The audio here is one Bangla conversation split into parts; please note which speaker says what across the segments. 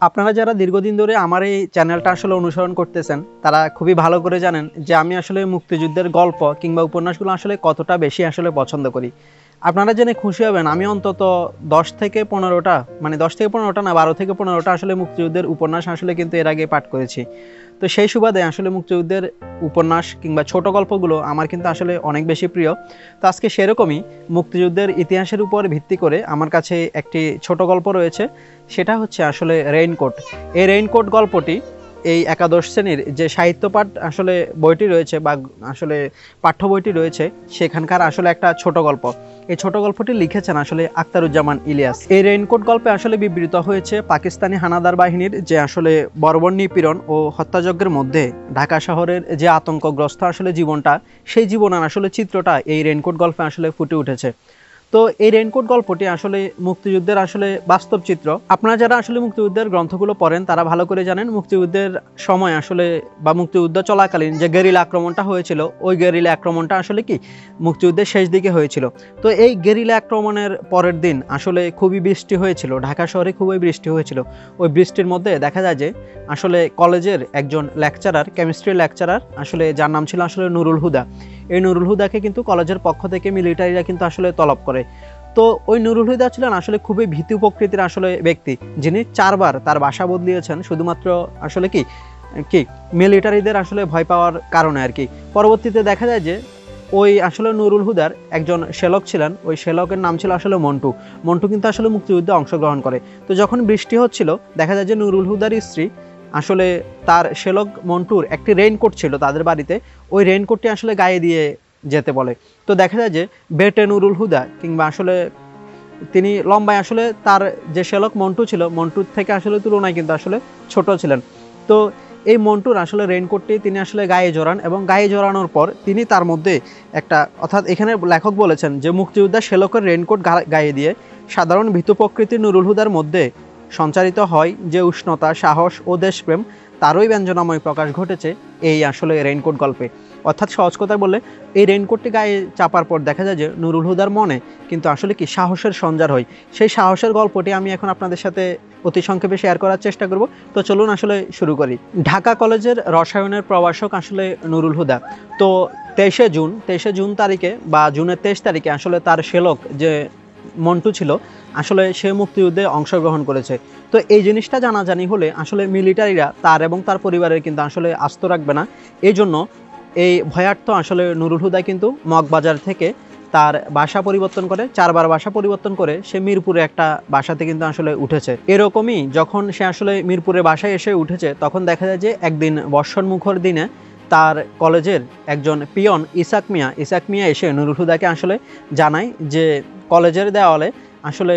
Speaker 1: আপনারা যারা দীর্ঘদিন ধরে আমার এই চ্যানেলটা আসলে অনুসরণ করতেছেন, তারা খুবই ভালো করে জানেন যে আমি আসলে মুক্তিযুদ্ধের গল্প কিংবা উপন্যাসগুলো আসলে কতটা বেশি আসলে পছন্দ করি। আপনারা জেনে খুশি হবেন, আমি অন্তত দশ থেকে পনেরোটা মানে দশ থেকে পনেরোটা না, বারো থেকে পনেরোটা আসলে মুক্তিযুদ্ধের উপন্যাস আসলে কিন্তু এর আগে পাঠ করেছি। তো সেই সুবাদে আসলে মুক্তিযুদ্ধের উপন্যাস কিংবা ছোট গল্পগুলো আমার কিন্তু আসলে অনেক বেশি প্রিয়। তো আজকে সেরকমই মুক্তিযুদ্ধের ইতিহাসের উপর ভিত্তি করে আমার কাছে একটি ছোট গল্প রয়েছে। সেটা হচ্ছে আসলে রেইনকোট। এই রেইনকোট গল্পটি এই একাদশ শ্রেণির যে সাহিত্য পাঠ আসলে বইটি রয়েছে বা আসলে পাঠ্য বইটি রয়েছে, সেখানকার আসলে একটা ছোট গল্প। এই ছোট গল্পটি লিখেছেন আসলে আক্তারুজ্জামান ইলিয়াস। এই রেইনকোট গল্পে আসলে বিবৃত হয়েছে পাকিস্তানি হানাদার বাহিনীর যে আসলে বর্বর নিপীড়ন ও হত্যাযজ্ঞের মধ্যে ঢাকা শহরের যে আতঙ্কগ্রস্ত আসলে জীবনটা, সেই জীবনের আসলে চিত্রটা এই রেইনকোট গল্পে আসলে ফুটে উঠেছে। তো এই রেনকোট গল্পটি আসলে মুক্তিযুদ্ধের আসলে বাস্তব চিত্র। আপনারা যারা আসলে মুক্তিযুদ্ধের গ্রন্থগুলো পড়েন, তারা ভালো করে জানেন মুক্তিযুদ্ধের সময় আসলে বা মুক্তিযুদ্ধ চলাকালীন যে গেরিলা আক্রমণটা হয়েছিল, ওই গেরিলা আক্রমণটা আসলে কি? মুক্তিযুদ্ধের শেষ দিকে হয়েছিল। তো এই গেরিলা আক্রমণের পরের দিন আসলে খুবই বৃষ্টি হয়েছিল। ঢাকা শহরে খুবই বৃষ্টি হয়েছিল। ওই বৃষ্টির মধ্যে দেখা যায় যে আসলে কলেজের একজন লেকচারার কেমিস্ট্রি লেকচারার আসলে যার নাম ছিল আসলে নুরুল হুদা। এই নুরুল হুদাকে কিন্তু কলেজের পক্ষ থেকে মিলিটারিরা কিন্তু আসলে তলব করে। তো ওই নুরুল হুদা ছিলেন আসলে খুবই ভীতি প্রকৃতির আসলে ব্যক্তি। যিনি চারবার তার বাসা বদলিয়েছেন, শুধুমাত্র আসলে কি কি, মিলিটারিদের আসলে ভয় পাওয়ার কারণে আর কি। পরবর্তীতে দেখা যায় যে ওই আসলে নুরুল হুদার একজন শেলক ছিলেন, ওই শেলকের নাম ছিল আসলে মন্টু। মন্টু কিন্তু আসলে মুক্তিযুদ্ধে অংশগ্রহণ করে। তো যখন বৃষ্টি হচ্ছিল, দেখা যায় যে নুরুল হুদার স্ত্রী আসলে তার শেলক মন্টুর একটি রেইনকোট ছিল তাদের বাড়িতে। ওই রেইনকোটটি আসলে গায়ে দিয়ে যেতে বলে। তো দেখা যায় যে বেটে নুরুল হুদা কিংবা আসলে তিনি লম্বায় আসলে তার যে শেলক মন্টু ছিল, মন্টুর থেকে আসলে তুলনায় কিন্তু আসলে ছোট ছিলেন। তো এই মন্টুর আসলে রেইনকোটটি তিনি আসলে গায়ে জড়ান এবং গায়ে জড়ানোর পর তিনি তার মধ্যে একটা, অর্থাৎ এখানে লেখক বলেছেন যে মুক্তিযোদ্ধা শেলকের রেইনকোট গায়ে দিয়ে সাধারণ ভীতু প্রকৃতির নুরুল হুদার মধ্যে সঞ্চারিত হয় যে উষ্ণতা, সাহস ও দেশপ্রেম তারই ব্যঞ্জনাময় প্রকাশ ঘটেছে এই আসলে রেইনকোট গল্পে। অর্থাৎ সহজ কথা বলে এই রেইনকোটটি গায়ে চাপার পর দেখা যায় যে নুরুল হুদার মনে কিন্তু আসলে কি সাহসের সঞ্চার হয়। সেই সাহসের গল্পটি আমি এখন আপনাদের সাথে অতি সংক্ষেপে শেয়ার করার চেষ্টা করব। তো চলুন আসলে শুরু করি। ঢাকা কলেজের রসায়নের প্রভাষক আসলে নুরুল হুদা। তো তেইশে জুন তেইশে জুন তারিখে বা জুনের তেইশ তারিখে আসলে তার শেলক যে মন্টু ছিল, আসলে সে মুক্তিযুদ্ধে অংশগ্রহণ করেছে। তো এই জিনিসটা জানাজানি হলে আসলে মিলিটারিরা তার এবং তার পরিবারের কিন্তু আসলে আস্ত রাখবে না। এই জন্য এই ভয়ার্থ আসলে নুরুল হুদা কিন্তু মগবাজার থেকে তার বাসা পরিবর্তন করে, চারবার বাসা পরিবর্তন করে সে মিরপুরে একটা বাসাতে কিন্তু আসলে উঠেছে। এরকমই যখন সে আসলে মিরপুরে বাসায় এসে উঠেছে, তখন দেখা যায় যে একদিন বর্ষণ মুখর দিনে তার কলেজের একজন পিয়ন ইসাক মিয়া। ইসাক মিয়া এসে নুরুল হুদাকে আসলে জানায় যে কলেজের দেওয়ালে আসলে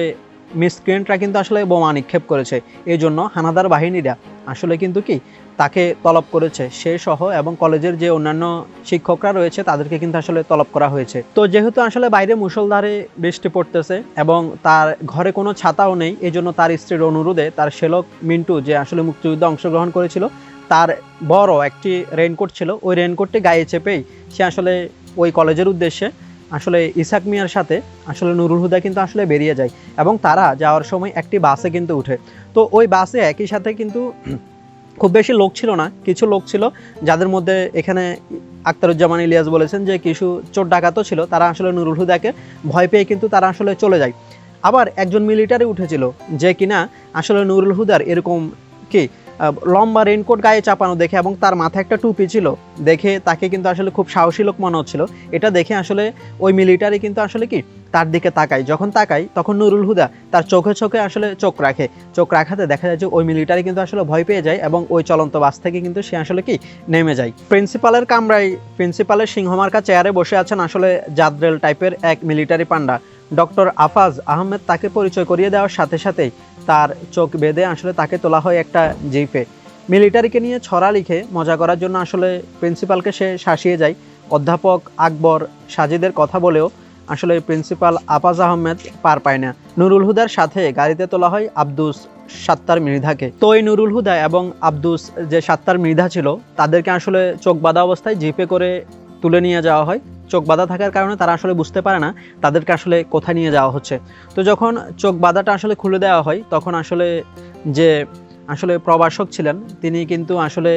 Speaker 1: মিসক্রিয়েন্টরা কিন্তু আসলে বোমা নিক্ষেপ করেছে। এই জন্য হানাদার বাহিনীরা আসলে কিন্তু কি তাকে তলব করেছে। সে সহ এবং কলেজের যে অন্যান্য শিক্ষকরা রয়েছে তাদেরকে কিন্তু আসলে তলব করা হয়েছে। তো যেহেতু আসলে বাইরে মুসলধারে বৃষ্টি পড়তেছে এবং তার ঘরে কোনো ছাতাও নেই এই জন্য তার স্ত্রীর অনুরোধে তার শেলক মিন্টু যে আসলে মুক্তিযুদ্ধে অংশগ্রহণ করেছিল তার বড় একটি রেইনকোট ছিল, ওই রেইনকোটটি গায়ে চেপেই সে আসলে ওই কলেজের উদ্দেশ্যে আসলে ইসাক মিয়ার সাথে আসলে নুরুল হুদা কিন্তু আসলে বেরিয়ে যায় এবং তারা যাওয়ার সময় একটি বাসে কিন্তু উঠে। তো ওই বাসে একই সাথে কিন্তু খুব বেশি লোক ছিল না, কিছু লোক ছিল যাদের মধ্যে এখানে আক্তারুজ্জামান ইলিয়াস বলেছেন যে কিছু চোর ডাকাতও ছিল, তারা আসলে নুরুল হুদাকে ভয় পেয়ে কিন্তু তারা আসলে চলে যায়। আবার একজন মিলিটারি উঠেছিল যে কিনা আসলে নুরুল হুদার এরকম কি লম্বা রেইনকোট গায়ে চাপানো দেখে এবং তার মাথায় একটা টুপি ছিল, দেখে তাকে কিন্তু আসলে খুব সাহসী লোক মনে হচ্ছিল। এটা দেখে আসলে ওই মিলিটারি কিন্তু আসলে কি, তার দিকে তাকায়। যখন তাকায়, তখন নুরুল হুদা তার চোখে চোখে আসলে চোখ রাখে। চোখ রাখাতে দেখা যায় যে ওই মিলিটারি কিন্তু আসলে ভয় পেয়ে যায় এবং ওই চলন্ত বাস থেকে কিন্তু সে আসলে কি, নেমে যায়। প্রিন্সিপালের কামরায় প্রিন্সিপালের সিংহমার্কা চেয়ারে বসে আছেন আসলে জাদ্রেল টাইপের এক মিলিটারি পান্ডা ডক্টর আফাজ আহমেদ তাকে পরিচয় করিয়ে দেওয়ার সাথে সাথেই তার চোখ বেঁধে আসলে তাকে তোলা হয় একটা জিপে। মিলিটারিকে নিয়ে ছড়া লিখে মজা করার জন্য আসলে প্রিন্সিপালকে সে শাসিয়ে যায়। অধ্যাপক আকবর সাজিদের কথা বলেও আসলে প্রিন্সিপাল আফাজ আহমেদ পার পায় না। নুরুল হুদার সাথে গাড়িতে তোলা হয় আব্দুস সাত্তার মৃধাকে। তো এই নুরুল হুদা এবং আব্দুস যে সাত্তার মৃধা ছিল, তাদেরকে আসলে চোখ বাঁধা অবস্থায় জিপে করে তুলে নিয়ে যাওয়া হয়। চোখ বাঁধা থাকার কারণে তারা আসলে বুঝতে পারে না তাদেরকে আসলে কোথায় নিয়ে যাওয়া হচ্ছে। তো যখন চোখ বাঁধাটা আসলে খুলে দেওয়া হয়, তখন আসলে যে আসলে প্রবাসক ছিলেন, তিনি কিন্তু আসলে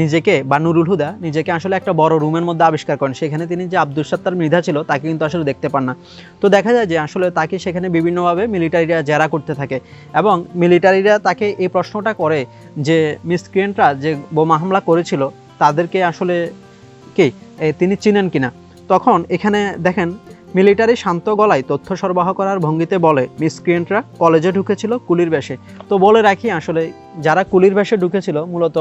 Speaker 1: নিজেকে বা নুরুল হুদা নিজেকে আসলে একটা বড় রুমের মধ্যে আবিষ্কার করেন। সেখানে তিনি যে আব্দুল সত্তার মৃধা ছিল, তাকে কিন্তু আসলে দেখতে পান না। তো দেখা যায় যে আসলে তাকে সেখানে বিভিন্নভাবে মিলিটারিরা জেরা করতে থাকে এবং মিলিটারিরা তাকে এই প্রশ্নটা করে যে মিসক্রিয়েন্টরা যে বোমা হামলা করেছিল, তাদেরকে আসলে তিনি চিনেন কিনা। তখন এখানে দেখেন মিলিটারি শান্ত গলায় তথ্য সরবরাহ করার ভঙ্গিতে বলে মিসক্রিয়েন্টরা কলেজে ঢুকেছিল কুলির বেশে। তো বলে রাখি, আসলে যারা কুলির বেশে ঢুকেছিল, মূলত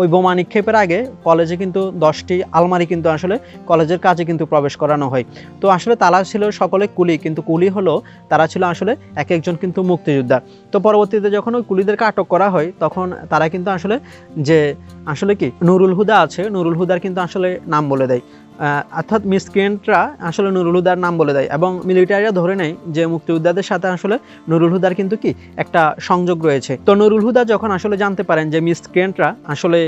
Speaker 1: ওই বোমা নিক্ষেপের আগে কলেজে কিন্তু দশটি আলমারি কিন্তু আসলে কলেজের কাজে কিন্তু প্রবেশ করানো হয়। তো আসলে তারা ছিল সকলে কুলি, কিন্তু কুলি হলো, তারা ছিল আসলে এক একজন কিন্তু মুক্তিযোদ্ধা। তো পরবর্তীতে যখন ওই কুলিদেরকে আটক করা হয়, তখন তারা কিন্তু আসলে যে, আসলে কি, নুরুল হুদা আছে, নুরুল হুদার কিন্তু আসলে নাম বলে দেয়। অর্থাৎ মিসক্রিয়েন্টরা আসলে নুরুল হুদার নাম বলে দেয় এবং মিলিটারিরা ধরে নেয় যে মুক্তিযোদ্ধাদের সাথে আসলে নুরুল হুদার কিন্তু কি একটা সংযোগ রয়েছে। তো নুরুল হুদা যখন আসলে জানতে পারেন যে মিসক্রিয়েন্টরা আসলে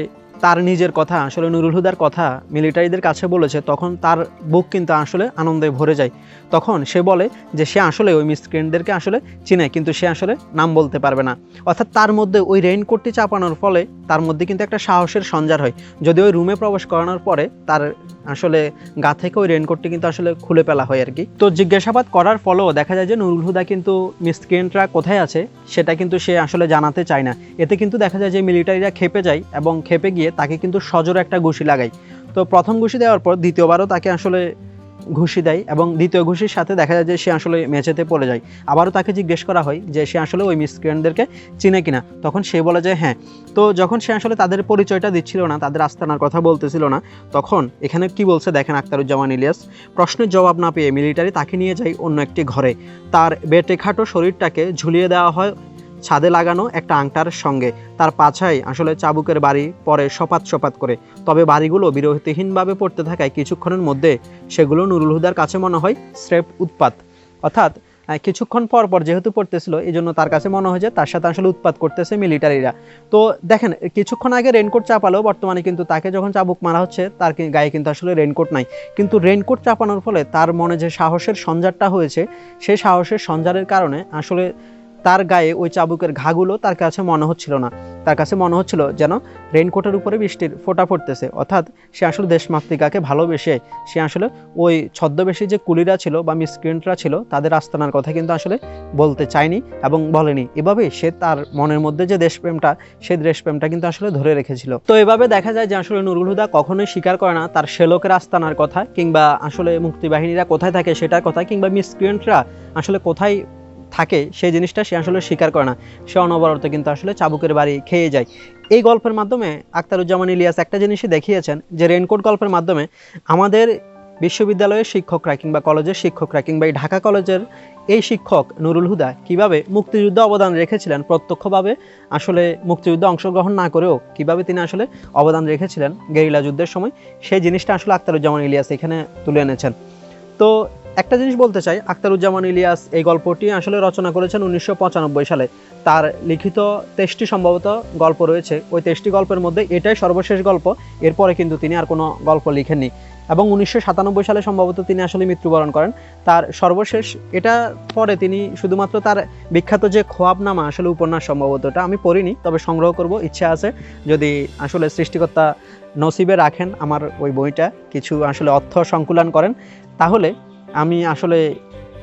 Speaker 1: তার নিজের কথা, আসলে নুরুল হুদার কথা মিলিটারিদের কাছে বলেছে, তখন তার বুক কিন্তু আসলে আনন্দে ভরে যায়। তখন সে বলে যে সে আসলে ওই মিসক্রিয়েন্টদেরকে আসলে চিনে, কিন্তু সে আসলে নাম বলতে পারবে না। অর্থাৎ তার মধ্যে ওই রেইনকোটটি চাপানোর ফলে তার মধ্যে কিন্তু একটা সাহসের সঞ্চার হয়। যদি ওই রুমে প্রবেশ করানোর পরে তার আসলে গা থেকে ওই রেনকোটটি কিন্তু আসলে খুলে ফেলা হয় আর কি। তো জিজ্ঞাসাবাদ করার ফলেও দেখা যায় যে নুরুল হুদা কিন্তু মিসক্রিয়েন্টরা কোথায় আছে, সেটা কিন্তু সে আসলে জানাতে চায় না। এতে কিন্তু দেখা যায় যে মিলিটারিরা খেপে যায় এবং খেপে গিয়ে তাকে কিন্তু সজোর একটা ঘুষি লাগায়। তো প্রথম ঘুষি দেওয়ার পর দ্বিতীয়বারও তাকে আসলে ঘুষি দেয় এবং দ্বিতীয় ঘুষির সাথে দেখা যায় যে সে আসলে মেঝেতে পড়ে যায়। আবারও তাকে জিজ্ঞেস করা হয় যে সে আসলে ওই মিসক্রিয়েন্টদেরকে চিনে কিনা। তখন সে বলে যে হ্যাঁ। তো যখন সে আসলে তাদের পরিচয়টা দিচ্ছিল না, তাদের আস্তানার কথা বলতেছিল না, তখন এখানে কি বলছে দেখেন আক্তারুজ্জামান ইলিয়াস। প্রশ্নের জবাব না পেয়ে মিলিটারি তাকে নিয়ে যায় অন্য একটি ঘরে। তার বেটে খাটো শরীরটাকে ঝুলিয়ে দেওয়া হয় ছাদে লাগানো একটা আংটার সঙ্গে। তার পাছায় আসলে চাবুকের বাড়ি পরে সপাত সপাত করে। তবে বাড়িগুলো বিরতিহীনভাবে পড়তে থাকায় কিছুক্ষণের মধ্যে সেগুলো নুরুল হুদার কাছে মনে হয় স্রেফ উৎপাত। অর্থাৎ কিছুক্ষণ পর পর যেহেতু পড়তেছিল এই জন্য তার কাছে মনে হয় যে তার সাথে আসলে উৎপাত করতেছে মিলিটারিরা। তো দেখেন, কিছুক্ষণ আগে রেনকোট চাপালেও বর্তমানে কিন্তু তাকে যখন চাবুক মারা হচ্ছে, তার গায়ে কিন্তু আসলে রেনকোট নাই। কিন্তু রেনকোট চাপানোর ফলে তার মনে যে সাহসের সঞ্জারটা হয়েছে সেই সাহসের সঞ্জারের কারণে আসলে তার গায়ে ওই চাবুকের ঘাগুলো তার কাছে মনে হচ্ছিল না। তার কাছে মনে হচ্ছিল যেন রেইনকোটের উপরে বৃষ্টির ফোটা পড়তেছে। অর্থাৎ সে আসলে দেশমাতৃকাকে ভালোবেসে, সে আসলে ওই ছদ্মবেশী যে কুলিরা ছিল বা মিসক্রিয়েন্টরা ছিল, তাদের আস্তানার কথা কিন্তু আসলে বলতে চায়নি এবং বলেনি। এভাবে সে তার মনের মধ্যে যে দেশপ্রেমটা সেই দেশপ্রেমটা কিন্তু আসলে ধরে রেখেছিল। তো এভাবে দেখা যায় যে আসলে নুরুল হুদা কখনোই স্বীকার করে না তার শেলকের আস্তানার কথা কিংবা আসলে মুক্তিবাহিনীরা কোথায় থাকে সেটার কথা কিংবা মিসক্রিয়েন্টরা আসলে কোথায় থাকে, সেই জিনিসটা সে আসলে স্বীকার করে না। সে অনবরত কিন্তু আসলে চাবুকের বাড়ি খেয়ে যায়। এই গল্পের মাধ্যমে আক্তারুজ্জামান ইলিয়াস একটা জিনিসই দেখিয়েছেন যে রেনকোট গল্পের মাধ্যমে আমাদের বিশ্ববিদ্যালয়ের শিক্ষকরা কিংবা কলেজের শিক্ষকরা কিংবা এই ঢাকা কলেজের এই শিক্ষক নুরুল হুদা কীভাবে মুক্তিযুদ্ধে অবদান রেখেছিলেন, প্রত্যক্ষভাবে আসলে মুক্তিযুদ্ধে অংশগ্রহণ না করেও কীভাবে তিনি আসলে অবদান রেখেছিলেন গেরিলা যুদ্ধের সময়, সেই জিনিসটা আসলে আক্তারুজ্জামান ইলিয়াস এখানে তুলে এনেছেন। তো একটা জিনিস বলতে চাই আক্তারুজ্জামান ইলিয়াস এই গল্পটি আসলে রচনা করেছেন উনিশশো পঁচানব্বই সালে। তার লিখিত তেইশটি সম্ভবত গল্প রয়েছে। ওই তেইশটি গল্পের মধ্যে এটাই সর্বশেষ গল্প। এরপরে কিন্তু তিনি আর কোনো গল্প লিখেননি। এবং উনিশশো সাতানব্বই সালে সম্ভবত তিনি আসলে মৃত্যুবরণ করেন। তার সর্বশেষ, এটা পরে তিনি শুধুমাত্র তার বিখ্যাত যে খোয়াবনামা, আসলে উপন্যাস সম্ভবত এটা আমি পড়িনি, তবে সংগ্রহ করব, ইচ্ছা আছে। যদি আসলে সৃষ্টিকর্তা নসিবে রাখেন আমার ওই বইটা, কিছু আসলে অর্থ সংকুলন করেন, তাহলে আমি আসলে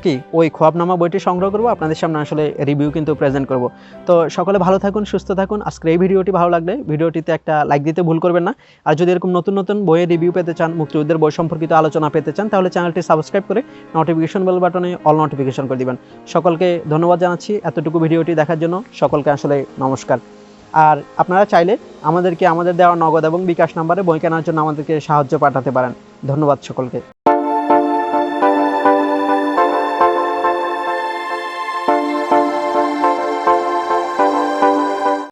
Speaker 1: কি, ওই খোয়াবনামা বইটি সংগ্রহ করব, আপনাদের সামনে আসলে রিভিউ কিন্তু প্রেজেন্ট করব। তো সকলে ভালো থাকুন, সুস্থ থাকুন। আজকের এই ভিডিওটি ভালো লাগলে ভিডিওটিতে একটা লাইক দিতে ভুল করবেন না। আর যদি এরকম নতুন নতুন বইয়ের রিভিউ পেতে চান, মুক্তিযুদ্ধের বই সম্পর্কিত আলোচনা পেতে চান, তাহলে চ্যানেলটি সাবস্ক্রাইব করে নোটিফিকেশন বেল বাটনে অল নোটিফিকেশন করে দিবেন। সকলকে ধন্যবাদ জানাচ্ছি এতটুকু ভিডিওটি দেখার জন্য। সকলকে আসলে নমস্কার। আর আপনারা চাইলে আমাদেরকে আমাদের দেওয়া নগদ এবং বিকাশ নাম্বারে বই কেনার জন্য আমাদেরকে সাহায্য পাঠাতে পারেন। ধন্যবাদ সকলকে।